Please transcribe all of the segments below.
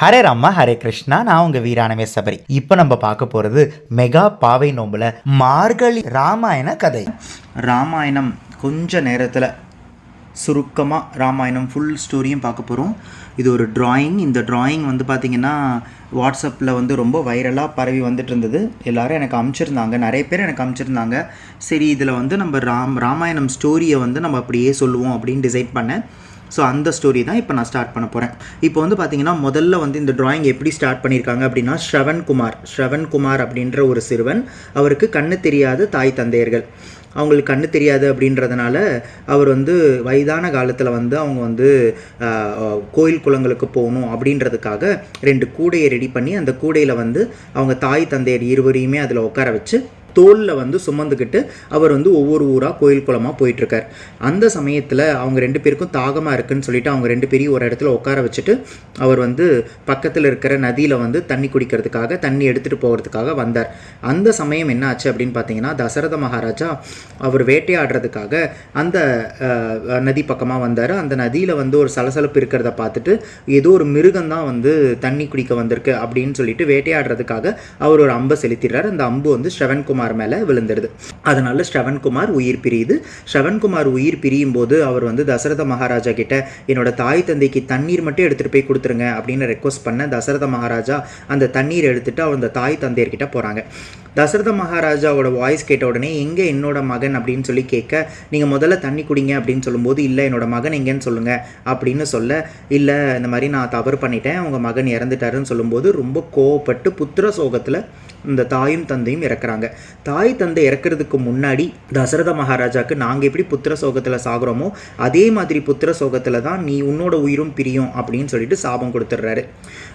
ஹரே ராமா ஹரே கிருஷ்ணா நான் உங்க வீராணவே சபரி. இப்போ நம்ம பார்க்க போறது மெகா பாவை நோம்புல மார்கழி ராமாயண கதை. ராமாயணம் கொஞ்ச நேரத்தில் சுருக்கமாக ராமாயணம் ஃபுல் ஸ்டோரியும் பார்க்க போகிறோம் இது ஒரு டிராயிங் இந்த டிராயிங் வந்து பார்த்திங்கன்னா வாட்ஸ்அப்பில் வந்து ரொம்ப வைரலாக பரவி வந்துட்டு இருந்தது எல்லாரும் எனக்கு அமுச்சிருந்தாங்க. நிறைய பேர் எனக்கு அமுச்சிருந்தாங்க. சரி இதில் வந்து நம்ம ராம் ராமாயணம் ஸ்டோரியை வந்து நம்ம அப்படியே சொல்லுவோம் அப்படின்னு டிசைட் பண்ணேன். ஸோ அந்த ஸ்டோரி தான் இப்போ நான் ஸ்டார்ட் பண்ண போகிறேன் இப்போ வந்து பார்த்தீங்கன்னா முதல்ல வந்து இந்த ட்ராயிங் எப்படி ஸ்டார்ட் பண்ணியிருக்காங்க அப்படின்னா ஸ்ரவன் குமார். ஸ்ரவன் குமார் அப்படின்ற ஒரு சிறுவன் அவருக்கு கண்ணு தெரியாத தாய் தந்தையர்கள். அவங்களுக்கு கண்ணு தெரியாது அப்படின்றதுனால அவர் வந்து வயதான காலத்தில் வந்து அவங்க வந்து கோயில் குளங்களுக்கு போகணும் அப்படின்றதுக்காக ரெண்டு கூடையை ரெடி பண்ணி அந்த கூடையில் வந்து அவங்க தாய் தந்தையர் இருவரையுமே அதில் உட்கார வச்சு தோளில் வந்து சுமந்துக்கிட்டு அவர் வந்து ஒவ்வொரு ஊராக கோயில் குளமாக போயிட்டுருக்கார். அந்த சமயத்தில் அவங்க ரெண்டு பேருக்கும் தாகமாக இருக்குன்னு சொல்லிட்டு அவங்க ரெண்டு பேரையும் ஒரு இடத்துல உட்கார வச்சுட்டு அவர் வந்து பக்கத்தில் இருக்கிற நதியில் வந்து தண்ணி குடிக்கிறதுக்காக தண்ணி எடுத்துகிட்டு போகிறதுக்காக வந்தார். அந்த சமயம் என்ன ஆச்சு அப்படின்னு பார்த்தீங்கன்னா தசரத மகாராஜா அவர் வேட்டையாடுறதுக்காக அந்த நதி பக்கமாக வந்தார். அந்த நதியில் வந்து ஒரு சலசலப்பு இருக்கிறத பார்த்துட்டு ஏதோ ஒரு மிருகம் தான் வந்து தண்ணி குடிக்க வந்திருக்கு அப்படின்னு சொல்லிட்டு வேட்டையாடுறதுக்காக அவர் ஒரு அம்பை செலுத்திடுறார். அந்த அம்பு வந்து ஸ்ரவன்குமார் மேலே விழுந்துடுது. அதனால ஸ்ரவன்குமார் உயிர் பிரியுது. ஸ்ரவன்குமார் உயிர் பிரியும் போது அவர் வந்து தசரத மகாராஜா கிட்ட என்னோட தாய் தந்தைக்கு தண்ணீர் மட்டும் எடுத்துகிட்டு போய் கொடுத்துருங்க அப்படின்னு ரெக்வஸ்ட் பண்ண தசரத மகாராஜா அந்த தண்ணீர் எடுத்துட்டு அவர் அந்த தாய் தந்தையர்கிட்ட போகிறாங்க தசரத மகாராஜாவோட வாய்ஸ் கேட்ட உடனே எங்கே என்னோட மகன்? அப்படின்னு சொல்லி கேட்க நீங்கள் முதல்ல தண்ணி குடிங்க அப்படின்னு சொல்லும்போது இல்லை என்னோட மகன் எங்கேன்னு சொல்லுங்கள் அப்படின்னு சொல்ல இல்லை இந்த மாதிரி நான் தவறு பண்ணிட்டேன். அவங்க மகன் இறந்துட்டாருன்னு சொல்லும்போது ரொம்ப கோவப்பட்டு புத்திர சோகத்தில் இந்த தாயும் தந்தையும் இறக்குறாங்க. தாய் தந்தை இறக்குறதுக்கு முன்னாடி தசரத மகாராஜாக்கு நாங்கள் எப்படி புத்திர சோகத்தில் சாகுறோமோ அதே மாதிரி புத்திர சோகத்தில் தான் நீ உன்னோட உயிரும் பிரியும் அப்படின்னு சொல்லிட்டு சாபம் கொடுத்துட்றாரு.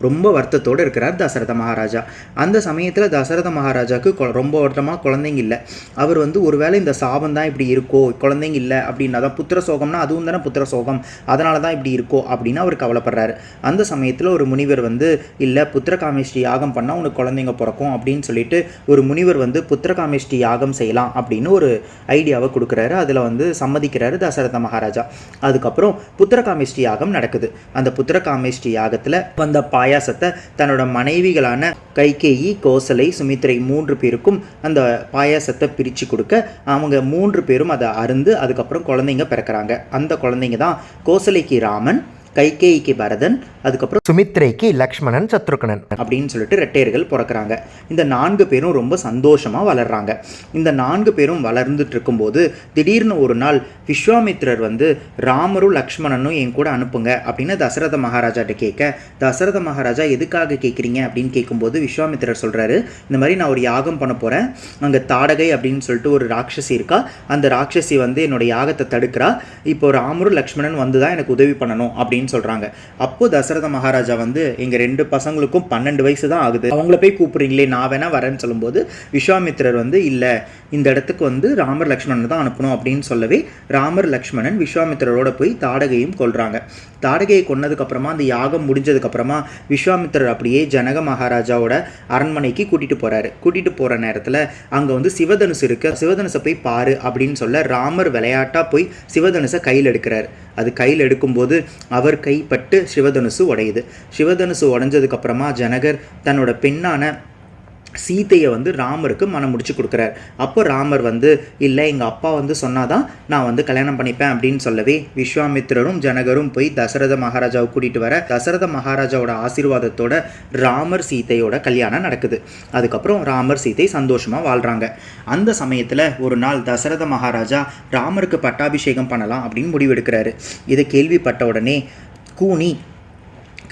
ரொம்ப வருத்தத்தோடு இருக்கிறார் தசரத மகாராஜா. அந்த சமயத்தில் தசரத மகாராஜாக்கு கொ- ரொம்ப வருத்தமாக குழந்தைங்க இல்லை. அவர் வந்து ஒருவேளை இந்த சாபம் தான் இப்படி இருக்கோ குழந்தைங்க இல்லை அப்படின்னா தான் புத்திர சோகம்னா அதுவும் தானே புத்திர சோகம் அதனால தான் இப்படி இருக்கோ அப்படின்னு அவர் கவலைப்படுறாரு. அந்த சமயத்தில் ஒரு முனிவர் வந்து இல்லை புத்திர காமேஷ்டி யாகம் பண்ணால் உனக்கு குழந்தைங்க பிறக்கும் அப்படின்னு சொல்லிட்டு ஒரு முனிவர் வந்து புத்திரகாமேஷ்டி யாகம் செய்யலாம் அப்படின்னு ஒரு ஐடியாவை கொடுக்குறாரு. அதில் வந்து சம்மதிக்கிறாரு தசரத மகாராஜா. அதுக்கப்புறம் புத்திரகாமேஷ்டி யாகம் நடக்குது. அந்த புத்திரகாமேஷ்டி யாகத்தில் வந்த பாயாசத்தை தன்னோட மனைவிகளான கைகேயி கோசலை சுமித்ரை மூன்று பேருக்கும் அந்த பாயாசத்தை பிரித்து கொடுக்க அவங்க மூன்று பேரும் அதை அருந்து அதுக்கப்புறம் குழந்தைங்க பிறக்கறாங்க. அந்த குழந்தைங்க தான் கோசலைக்கு ராமன் கைகேயிக்கு பரதன் அதுக்கப்புறம் சுமித்ரைக்கு லக்ஷ்மணன் சத்ருகனன் அப்படின்னு சொல்லிட்டு ரெட்டையர்கள் பிறக்கறாங்க. இந்த நான்கு பேரும் ரொம்ப சந்தோஷமாக வளர்றாங்க. இந்த நான்கு பேரும் வளர்ந்துட்டு இருக்கும்போது திடீர்னு ஒரு நாள் விஸ்வாமித்திரர் வந்து ராமரும் லக்ஷ்மணனும் என் கூட அனுப்புங்க அப்படின்னு தசரத மகாராஜாட்ட கேட்க தசரத மகாராஜா எதுக்காக கேட்குறீங்க? அப்படின்னு கேட்கும்போது விஸ்வாமித்திரர் சொல்கிறாரு இந்த மாதிரி நான் ஒரு யாகம் பண்ண போகிறேன் அங்கே தாடகை அப்படின்னு சொல்லிட்டு ஒரு ராட்சசி இருக்கா. அந்த ராட்சசி வந்து என்னோட யாகத்தை தடுக்கிறா. இப்போ ராமரும் லக்ஷ்மணன் வந்து தான் எனக்கு உதவி பண்ணணும் அப்படின்னு சொல்கிறாங்க அப்போ தசரத மகாராஜா வந்து எங்கள் ரெண்டு பசங்களுக்கும் பன்னெண்டு வயசு தான் ஆகுது. அவங்கள போய் கூப்பிட்றீங்களே நான் வேணா வரேன்னு சொல்லும்போது விஸ்வாமித்திரர் வந்து இல்லை இந்த இடத்துக்கு வந்து ராமர் லக்ஷ்மணன் தான் அனுப்பணும் அப்படின்னு சொல்லவே ராமர் லக்ஷ்மணன் விஸ்வாமித்திரரோட போய் தாடகையும் கொல்றாங்க. தாடகையை கொன்னதுக்கப்புறமா அந்த யாகம் முடிஞ்சதுக்கப்புறமா விஸ்வாமித்திரர் அப்படியே ஜனக மகாராஜாவோட அரண்மனைக்கு கூட்டிகிட்டு போகிறாரு கூட்டிகிட்டு போகிற நேரத்தில் அங்கே வந்து சிவதனுசு இருக்கு. சிவதனுசை போய் பாரு அப்படின்னு சொல்ல ராமர் விளையாட்டாக போய் சிவதனுசை கையில் எடுக்கிறார். அது கையில் எடுக்கும்போது அவர் கைப்பட்டு சிவதனுசு உடையுது. சிவதனுசு உடைஞ்சதுக்கப்புறமா ஜனகர் தன்னோட பெண்ணான சீதையை வந்து ராமருக்கு மனம் முடிச்சு கொடுக்குறார். அப்போ ராமர் வந்து இல்லை எங்கள் அப்பா வந்து சொன்னாதான் நான் வந்து கல்யாணம் பண்ணிப்பேன் அப்படின்னு சொல்லவே விஸ்வாமித்திரரும் ஜனகரும் போய் தசரத மகாராஜாவை கூட்டிகிட்டு வர தசரத மகாராஜாவோட ஆசீர்வாதத்தோட ராமர் சீதையோட கல்யாணம் நடக்குது. அதுக்கப்புறம் ராமர் சீதை சந்தோஷமாக வாழ்கிறாங்க அந்த சமயத்தில் ஒரு நாள் தசரத மகாராஜா ராமருக்கு பட்டாபிஷேகம் பண்ணலாம் அப்படின்னு முடிவெடுக்கிறாரு. இதை கேள்விப்பட்ட உடனே கூனி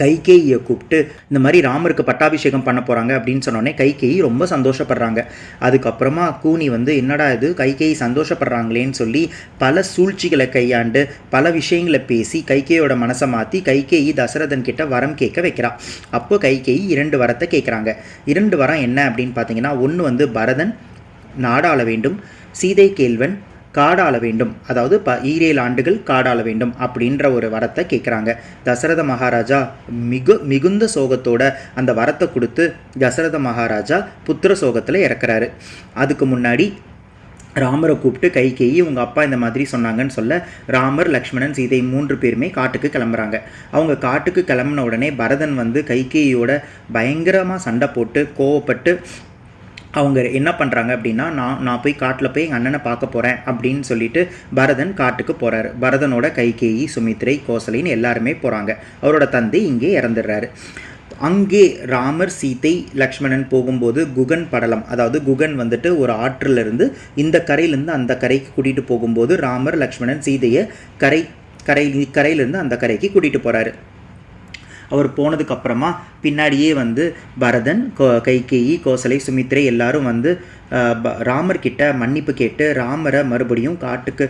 கைகேயை கூப்பிட்டு இந்த மாதிரி ராமருக்கு பட்டாபிஷேகம் பண்ண போகிறாங்க அப்படின்னு சொன்னோடனே கைகேயி ரொம்ப சந்தோஷப்படுறாங்க. அதுக்கப்புறமா கூனி வந்து என்னடா இது? கைகேயி சந்தோஷப்படுறாங்களேன்னு சொல்லி பல சூழ்ச்சிகளை கையாண்டு பல விஷயங்களை பேசி கைகேயோட மனசை மாற்றி கைகேயி தசரதன் கிட்ட வரம் கேட்க வைக்கிறா. அப்போ கைகேயி இரண்டு வரத்தை கேட்குறாங்க. இரண்டு வரம் என்ன அப்படின்னு பார்த்தீங்கன்னா ஒன்று வந்து பரதன் நாடாள வேண்டும். சீதை கேள்வன் காடாள வேண்டும். அதாவது ப ஈரேழு ஆண்டுகள் காடாள வேண்டும் அப்படின்ற ஒரு வரத்தை கேட்குறாங்க. தசரத மகாராஜா மிகு மிகுந்த சோகத்தோட அந்த வரத்தை கொடுத்து தசரத மகாராஜா புத்திர சோகத்தில் இறக்குறாரு. அதுக்கு முன்னாடி ராமரை கூப்பிட்டு கைகேயி உங்கள் அப்பா இந்த மாதிரி சொன்னாங்கன்னு சொல்ல ராமர் லக்ஷ்மணன் சீதை மூன்று பேருமே காட்டுக்கு கிளம்புறாங்க. அவங்க காட்டுக்கு கிளம்புன உடனே பரதன் வந்து கைகேயோட பயங்கரமாக சண்டை போட்டு கோவப்பட்டு அவங்க என்ன பண்ணுறாங்க அப்படின்னா நான் நான் போய் காட்டில் போய் எங்கள் அண்ணனை பார்க்க போகிறேன் அப்படின்னு சொல்லிட்டு பரதன் காட்டுக்கு போகிறாரு பரதனோட கைகேயி சுமித்ரை கோசலின்னு எல்லாருமே போகிறாங்க அவரோட தந்தை இங்கே இறந்துடுறாரு. அங்கே ராமர் சீதை லக்ஷ்மணன் போகும்போது குகன் படலம் அதாவது குகன் வந்துட்டு ஒரு ஆற்றில் இருந்து இந்த கரையிலேருந்து அந்த கரைக்கு கூட்டிகிட்டு போகும்போது ராமர் லக்ஷ்மணன் சீதையை கரை கரை கரையிலேருந்து அந்த கரைக்கு கூட்டிகிட்டு போகிறாரு அவர் போனதுக்கு அப்புறமா பின்னாடியே வந்து பரதன் கோ கைகேயி கோசலை சுமித்ரை எல்லாரும் வந்து ராமர்கிட்ட மன்னிப்பு கேட்டு ராமரை மறுபடியும் காட்டுக்கு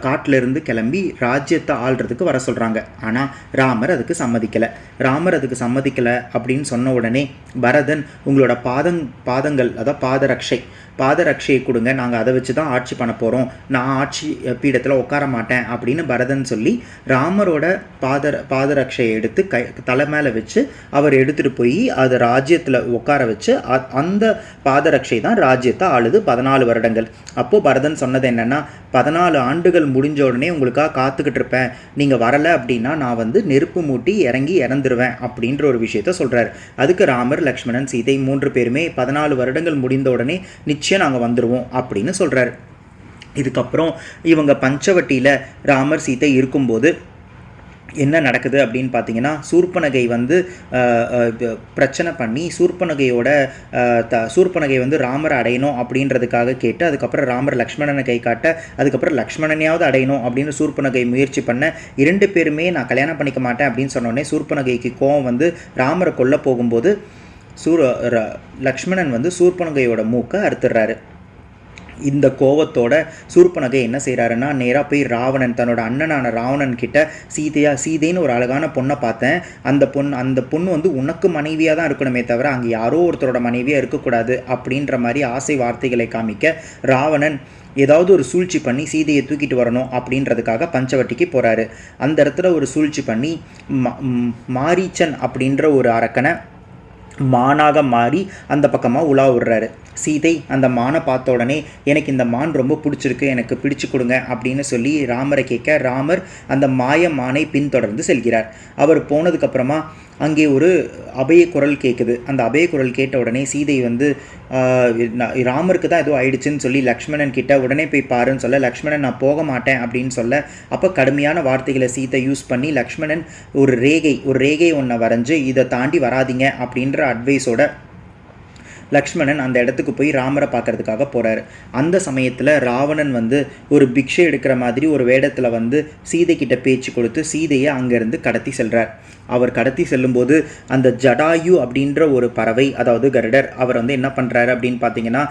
காட்டிலிருந்து கிளம்பி ராஜ்யத்தை ஆள்றதுக்கு வர சொல்கிறாங்க ஆனால் ராமர் அதுக்கு சம்மதிக்கலை. ராமர் அதுக்கு சம்மதிக்கலை அப்படின்னு சொன்ன உடனே பரதன் உங்களோட பாதங் பாதங்கள் அதாவது பாதரக்ஷை பாதரக்ஷையை கொடுங்க. நாங்கள் அதை வச்சு தான் ஆட்சி பண்ண போகிறோம் நான் ஆட்சி பீடத்தில் உட்கார மாட்டேன். அப்படின்னு பரதன் சொல்லி ராமரோட பாத பாதரக்ஷையை எடுத்து கை தலை மேலே வச்சு அவர் எடுத்துகிட்டு போய் அதை ராஜ்யத்தில் உட்கார வச்சு அ- அந்த பாதரக்ஷை தான் ராஜ்யத்தை ஆளுது பதினாலு வருடங்கள். அப்போது பரதன் சொன்னது என்னென்னா பதினாலு ஆண்டுகள் முடிஞ்ச உடனே உங்களுக்காக காத்துக்கிட்டு இருப்பேன். நீங்கள் வரலை அப்படின்னா நான் வந்து நெருப்பு மூட்டி இறங்கி இறந்துருவேன் அப்படின்ற ஒரு விஷயத்த சொல்கிறார் அதுக்கு ராமர் லக்ஷ்மணன் சீதை மூன்று பேருமே பதினாலு வருடங்கள் முடிந்த உடனே நிச்சயம் நாங்கள் வந்துடுவோம் அப்படின்னு சொல்கிறார் இதுக்கப்புறம் இவங்க பஞ்சவட்டியில் ராமர் சீதை இருக்கும்போது என்ன நடக்குது அப்படின்னு பார்த்தீங்கன்னா சூர்பனகை வந்து பிரச்சனை பண்ணி சூர்பனகையோட த சூர்பனகை வந்து ராமரை அடையணும் அப்படின்றதுக்காக கேட்டு அதுக்கப்புறம் ராமர் லக்ஷ்மணனை கை காட்ட அதுக்கப்புறம் லக்ஷ்மணனையாவது அடையணும் அப்படின்னு சூர்பனகை முயற்சி பண்ண இரண்டு பேருமே நான் கல்யாணம் பண்ணிக்க மாட்டேன் அப்படின்னு சொன்னோடனே சூர்பனகைக்கு கோவம் வந்து ராமரை கொல்ல போகும்போது சூர் ர- லக்ஷ்மணன் வந்து சூர்பனகையோட மூக்கை அறுத்துடுறாரு. இந்த கோவத்தோட சூர்பனகை என்ன செய்கிறாருன்னா நேராக போய் ராவணன் தன்னோட அண்ணனான ராவணன் கிட்ட சீதையா சீதைன்னு ஒரு அழகான பொண்ணை பார்த்தேன். அந்த பொண்ணு அந்த பொண்ணு வந்து உனக்கு மனைவியாக தான் இருக்கணுமே தவிர அங்கே யாரோ ஒருத்தரோட மனைவியாக இருக்கக்கூடாது அப்படின்ற மாதிரி ஆசை வார்த்தைகளை காமிக்க ராவணன் ஏதாவது ஒரு சூழ்ச்சி பண்ணி சீதையை தூக்கிட்டு வரணும் அப்படின்றதுக்காக பஞ்சவட்டிக்கு போகிறாரு அந்த இடத்துல ஒரு சூழ்ச்சி பண்ணி ம- மாரீச்சன் அப்படின்ற ஒரு அரக்கனை மானாக மாறி அந்த பக்கமாக உலா விடுறாரு. சீதை அந்த மானை பார்த்த உடனே எனக்கு இந்த மான் ரொம்ப பிடிச்சிருக்கு எனக்கு பிடிச்சு கொடுங்க அப்படின்னு சொல்லி ராமரை கேட்க ராமர் அந்த மாய மானை பின்தொடர்ந்து செல்கிறார். அவர் போனதுக்கப்புறமா அங்கே ஒரு அபய குரல் கேட்குது அந்த அபய குரல் கேட்ட உடனே சீதை வந்து ராமருக்கு தான் ஏதோ ஆயிடுச்சுன்னு சொல்லி லக்ஷ்மணன் கிட்ட உடனே போய் பாருன்னு சொல்ல லக்ஷ்மணன் நான் போக மாட்டேன் அப்படின்னு சொல்ல அப்போ கடுமையான வார்த்தைகளை சீத்தை யூஸ் பண்ணி லக்ஷ்மணன் ஒரு ரேகை ஒரு ரேகை ஒன்றை வரைஞ்சு இதை தாண்டி வராதீங்க அப்படின்ற அட்வைஸோட லக்ஷ்மணன் அந்த இடத்துக்கு போய் ராமரை பார்க்கறதுக்காக போகிறாரு அந்த சமயத்தில் ராவணன் வந்து ஒரு பிக்ஷை எடுக்கிற மாதிரி ஒரு வேடத்தில் வந்து சீதை கிட்ட பேச்சு கொடுத்து சீதையை அங்கேருந்து கடத்தி செல்றார். அவர் கடத்தி செல்லும்போது அந்த ஜடாயு அப்படின்ற ஒரு பறவை அதாவது கருடர் அவர் வந்து என்ன பண்ணுறாரு அப்படின்னு பார்த்தீங்கன்னா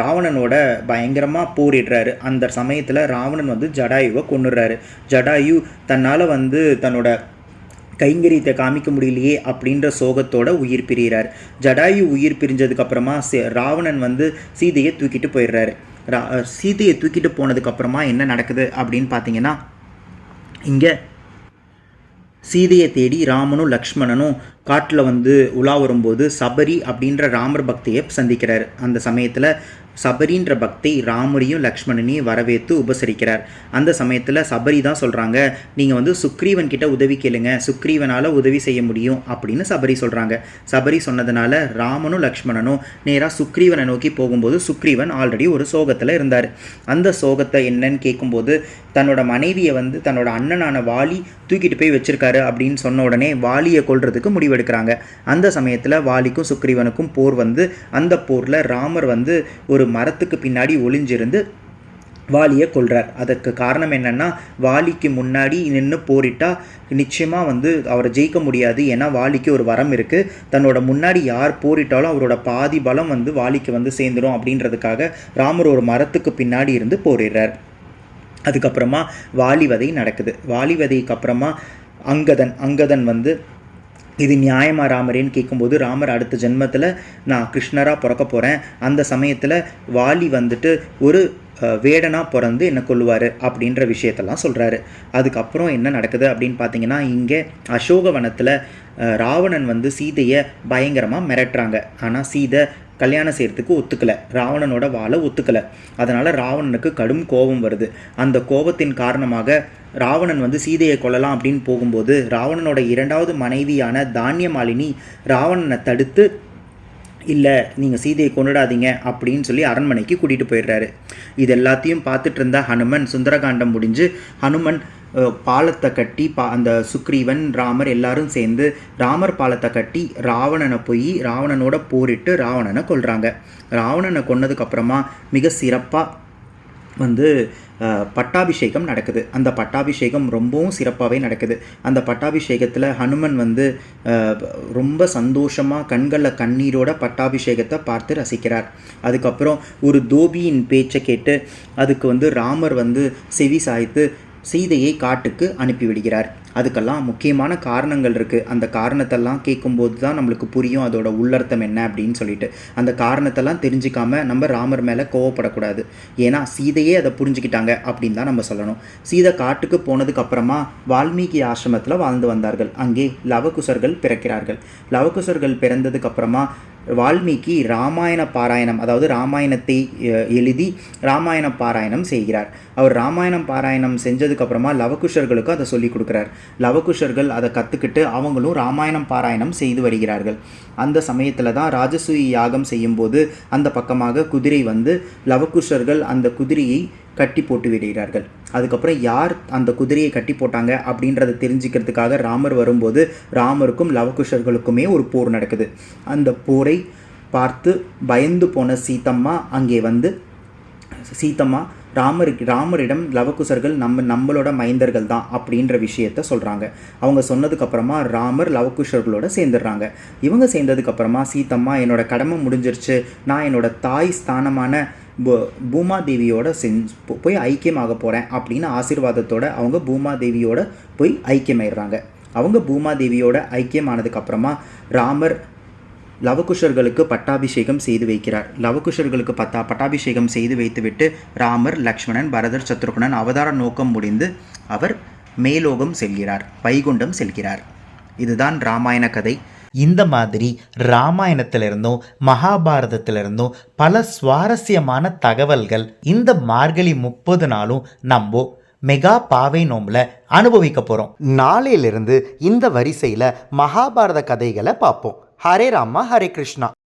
ராவணனோட பயங்கரமாக போரிடுறாரு. அந்த சமயத்தில் ராவணன் வந்து ஜடாயுவை கொன்னுடுறாரு. ஜடாயு தன்னால் வந்து தன்னோட கைங்கரியத்தை காமிக்க முடியலையே அப்படின்ற சோகத்தோட உயிர் பிரிகிறார். ஜடாயு உயிர் பிரிஞ்சதுக்கப்புறமா சே- ராவணன் வந்து சீதையை தூக்கிட்டு போயிடுறாரு. ரா சீதையை தூக்கிட்டு போனதுக்கப்புறமா என்ன நடக்குது அப்படின்னு பார்த்தீங்கன்னா இங்கே சீதையை தேடி ராமனும் லக்ஷ்மணனும் காட்டில் வந்து உலா வரும்போது சபரி அப்படின்ற ராமர் பக்தியை சந்திக்கிறார். அந்த சமயத்தில் சபரின்ற பக்தி ராமரையும் லக்ஷ்மணனையும் வரவேற்று உபசரிக்கிறார். அந்த சமயத்தில் சபரி தான் சொல்கிறாங்க நீங்கள் வந்து சுக்ரீவன் கிட்ட உதவி கேளுங்க சுக்ரீவனால் உதவி செய்ய முடியும் அப்படின்னு சபரி சொல்கிறாங்க சபரி சொன்னதுனால ராமனும் லக்ஷ்மணனும் நேராக சுக்ரீவனை நோக்கி போகும்போது சுக்ரீவன் ஆல்ரெடி ஒரு சோகத்தில் இருந்தார். அந்த சோகத்தை என்னன்னு கேட்கும்போது தன்னோட மனைவியை வந்து தன்னோட அண்ணனான வாலி தூக்கிட்டு போய் வச்சிருக்காரு அப்படின்னு சொன்ன உடனே வாலியை கொல்றதுக்கு முடிவெடுக்கிறாங்க. அந்த சமயத்தில் வாலிக்கும் சுக்ரீவனுக்கும் போர் வந்து அந்த போரில் ராமர் வந்து ஒரு மரத்துக்கு பின்னாடி ஒளிஞ்சிருந்து வாலியை கொள்கிறார் அதற்கு காரணம் என்னென்னா வாலிக்கு முன்னாடி நின்று போரிட்டா நிச்சயமாக வந்து அவரை ஜெயிக்க முடியாது. ஏன்னா வாலிக்கு ஒரு வரம் இருக்குது தன்னோட முன்னாடி யார் போரிட்டாலும் அவரோட பாதி பலம் வந்து வாலிக்கு வந்து சேர்ந்துடும் அப்படின்றதுக்காக ராமர் ஒரு மரத்துக்கு பின்னாடி இருந்து போரிடுறார். அதுக்கப்புறமா வாலிவதை நடக்குது. வாலிவதைக்கு அப்புறமா அங்கதன் அங்கதன் வந்து இது நியாயமா ராமரேன்னு கேட்கும்போது ராமர் அடுத்த ஜென்மத்தில் நான் கிருஷ்ணராக பிறக்க போகிறேன் அந்த சமயத்தில் வாலி வந்துட்டு ஒரு வேடனாக பிறந்து என்னை கொள்ளுவார் அப்படின்ற விஷயத்தெல்லாம் சொல்கிறாரு அதுக்கப்புறம் என்ன நடக்குது அப்படின்னு பார்த்தீங்கன்னா இங்கே அசோகவனத்தில் ராவணன் வந்து சீதையை பயங்கரமாக மிரட்டுறாங்க. ஆனால் சீதை கல்யாணம் செய்கிறதுக்கு ஒத்துக்கல. ராவணனோட வாழை ஒத்துக்கல. அதனால் ராவணனுக்கு கடும் கோபம் வருது. அந்த கோபத்தின் காரணமாக ராவணன் வந்து சீதையை கொல்லலாம் அப்படின்னு போகும்போது ராவணனோட இரண்டாவது மனைவியான தானியமாலினி ராவணனை தடுத்து இல்லை நீங்கள் சீதையை கொண்டுடாதீங்க அப்படின்னு சொல்லி அரண்மனைக்கு கூட்டிகிட்டு போயிடுறாரு. இது எல்லாத்தையும் பார்த்துட்டு இருந்த ஹனுமன் சுந்தரகாண்டம் முடிஞ்சு ஹனுமன் பாலத்தை கட்டி பா அந்த சுக்ரீவன் ராமர் எல்லாரும் சேர்ந்து ராமர் பாலத்தை கட்டி ராவணனை போய் ராவணனோட போரிட்டு ராவணனை கொள்கிறாங்க ராவணனை கொன்னதுக்கப்புறமா மிக சிறப்பாக வந்து பட்டாபிஷேகம் நடக்குது. அந்த பட்டாபிஷேகம் ரொம்பவும் சிறப்பாகவே நடக்குது. அந்த பட்டாபிஷேகத்தில் ஹனுமன் வந்து ரொம்ப சந்தோஷமாக கண்களில் கண்ணீரோட பட்டாபிஷேகத்தை பார்த்து ரசிக்கிறார். அதுக்கப்புறம் ஒரு தோபியின் பேச்சை கேட்டு அதுக்கு வந்து ராமர் வந்து செவி சாய்த்து சீதையை காட்டுக்கு அனுப்பிவிடுகிறார். அதுக்கெல்லாம் முக்கியமான காரணங்கள் இருக்குது அந்த காரணத்தெல்லாம் கேட்கும்போது தான் நம்மளுக்கு புரியும் அதோட உள்ளர்த்தம் என்ன அப்படின்னு சொல்லிட்டு. அந்த காரணத்தெல்லாம் தெரிஞ்சிக்காம நம்ம ராமர் மேலே கோவப்படக்கூடாது. ஏன்னா சீதையே அதை புரிஞ்சுக்கிட்டாங்க அப்படின்னு தான் நம்ம சொல்லணும். சீதை காட்டுக்கு போனதுக்கு அப்புறமா வால்மீகி ஆசிரமத்தில் வாழ்ந்து வந்தார்கள். அங்கே லவகுசர்கள் பிறக்கிறார்கள். லவகுசர்கள் பிறந்ததுக்கு அப்புறமா வால்மீகி ராமாயண பாராயணம் அதாவது ராமாயணத்தை எழுதி ராமாயண பாராயணம் செய்கிறார். அவர் ராமாயணம் பாராயணம் செஞ்சதுக்கப்புறமா லவகுஷர்களுக்கு அதை சொல்லிக் கொடுக்குறார். லவகுஷர்கள் அதை கற்றுக்கிட்டு அவங்களும் ராமாயணம் பாராயணம் செய்து வருகிறார்கள். அந்த சமயத்தில் தான் ராஜசூயி யாகம் செய்யும்போது அந்த பக்கமாக குதிரை வந்து லவகுஷர்கள் அந்த குதிரையை கட்டி போட்டு விடுகிறார்கள். அதுக்கப்புறம் யார் அந்த குதிரையை கட்டி போட்டாங்க அப்படின்றத தெரிஞ்சுக்கிறதுக்காக ராமர் வரும்போது ராமருக்கும் லவகுஷர்களுக்குமே ஒரு போர் நடக்குது. அந்த போரை பார்த்து பயந்து போன சீத்தம்மா அங்கே வந்து சீத்தம்மா ராமர் ராமரிடம் லவகுசர்கள் நம்ம நம்மளோட மைந்தர்கள் தான் அப்படின்ற விஷயத்த சொல்கிறாங்க அவங்க சொன்னதுக்கப்புறமா ராமர் லவகுஷர்களோட சேர்ந்துடுறாங்க. இவங்க சேர்ந்ததுக்கப்புறமா சீத்தம்மா என்னோட கடமை முடிஞ்சிருச்சு. நான் என்னோட தாய் ஸ்தானமான பூ- பூமாதேவியோட செஞ்சு போய் ஐக்கியமாக போகிறேன் அப்படின்னு ஆசீர்வாதத்தோட அவங்க பூமாதேவியோட போய் ஐக்கியமாயிடுறாங்க. அவங்க பூமாதேவியோட ஐக்கியமானதுக்கப்புறமா ராமர் லவகுஷர்களுக்கு பட்டாபிஷேகம் செய்து வைக்கிறார். லவகுஷர்களுக்கு பத்தா பட்டாபிஷேகம் செய்து வைத்துவிட்டு ராமர் லக்ஷ்மணன் பரதர் சத்ருகுணன் அவதார நோக்கம் முடிந்து அவர் மேலோகம் செல்கிறார் வைகுண்டம் செல்கிறார். இதுதான் ராமாயண கதை. இந்த மாதிரி ராமாயணத்திலிருந்தும் மகாபாரதத்திலிருந்தும் பல சுவாரஸ்யமான தகவல்கள் இந்த மார்கழி முப்பது நாளும் நம்ம மெகா பாவை நோம்பில் அனுபவிக்க போகிறோம் நாளையிலிருந்து இந்த வரிசையில் மகாபாரத கதைகளை பார்ப்போம். ஹரே ராமா ஹரே கிருஷ்ணா.